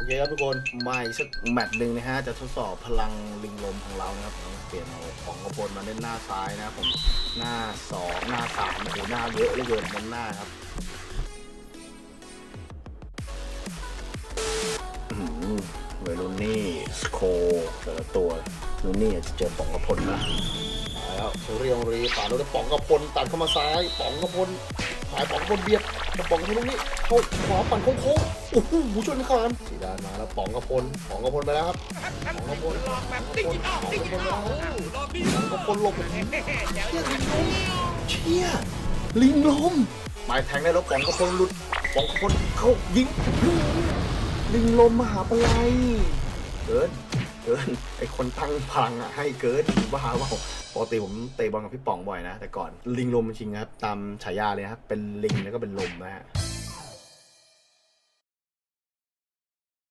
โอเคครับทุกคนมาอีกสักแมตช์หนึ่งนะฮะ จะทดสอบพลังลิงลมของเรานะครับผมเปลี่ยนเอาของกระพลมาเล่นหน้าซ้ายนะครับผมหน้าสองหน้าสามโอ้โหหน้าเยอะเหลือเกินบนหน้าครับเวลูนี่สโคแต่ละตัวลูนี่จะเจอป๋องกระพลนะมาแล้วเรี่องรีป่าดด้วยป๋องกระพลตัดเข้ามาซ้ายป๋องกระพล หายปองกระพลเบียดแล้วป๋องกระพลตรงนี้เข้าขวาปั่นโค้งๆโอ้โหช่วยไม่ขากันสีดานมาแล้วป๋องกระพลป๋องกระพลไปแล้วครับป๋องกระพลป๋องกระพลป๋องกระพลปแล้วป๋องกระพลหลบเชี่ยลิงลมเชี่ยลิงลมหมายแทงได้แล้วป๋องกระพลหลุดป๋องกระพลเข้ายิงลิงลมมหาปลัยเกิน กิน ไอคนตั้งพังอะให้เกินบ้าว่าปกติผมเตะบอลกับพี่ป๋องบ่อยนะ แต่ก่อนลิงลมจริงนะครับ ตามฉายาเลยนะครับ เป็นลิงแล้วก็เป็นลมนะฮะ